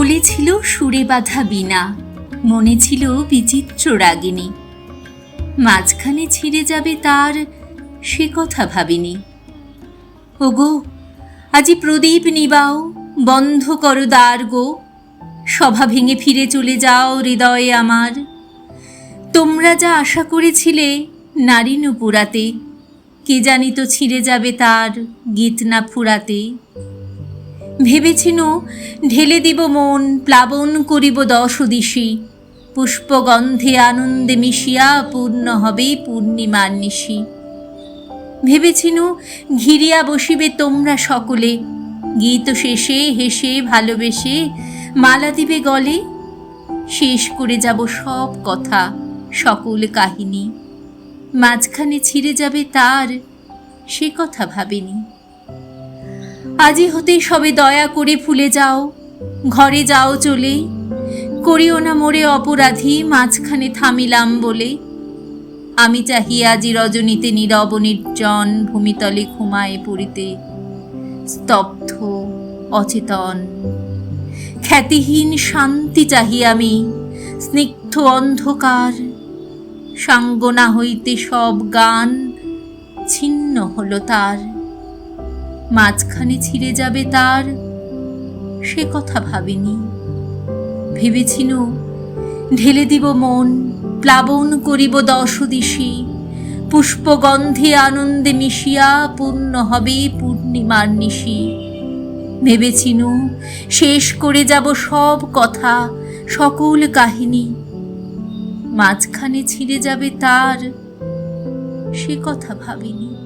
কোলে ছিল সুরে বাঁধা বিনা মনে ছিল বিচিত্র রাগিনী মাঝখানে ছিঁড়ে যাবে তার সে কথা ভাবিনি। ওগো, আজি প্রদীপ নিবাও, বন্ধ করো দ্বার গো, সভা ভেঙে ফিরে চলে যাও হৃদয়ে আমার। তোমরা যা আশা করেছিলে নারী নুপুরাতে, কে জানি তো ছিঁড়ে যাবে তার গীত না ফুরাতে। ভেবেছিনু, ঢেলে দিব মন, প্লাবন করিব দশ দিশি। পুষ্পগন্ধে আনন্দে মিশিয়া পূর্ণ হবে পূর্ণিমার নিশি। ভেবেছিনু, ঘিরিয়া বসিবে তোমরা সকলে। গীত শেষে হেসে ভালোবেসে মালা দিবে গলে। শেষ করে যাব সব কথা, সকল কাহিনী। মাঝখানে ছিঁড়ে যাবে তার, সে কথা ভাবেনি। আজি হতে সবে দয়া করে ফুলে যাও। ঘরে যাও চলে। করিও না মোরে অপরাধী, মাঝখানে থামিলাম বলে। আমি চাহি আজি রজনীতে নীরব নির্জন, ভূমিতলে ঘুমায় পড়িতে স্তব্ধ, অচেতন। খ্যাতিহীন শান্তি চাহি আমি, স্নিগ্ধ অন্ধকার। সাঙ্গনা হইতে সব গান ছিন্ন হলো তার। মাঝখানে ছিঁড়ে যাবে তার। সে কথা ভাবিনি। ভেবেছিনু, ঢেলে দিব মন, প্লাবন করিব দশ দিশি পুষ্পগন্ধে আনন্দে মিশিয়া পূর্ণ হবে পূর্ণিমার নিশি। ভেবেছিনু, শেষ করে যাব সব কথা, সকল কাহিনী। মাঝখানে ছিঁড়ে যাবে তার, সে কথা ভাবিনি।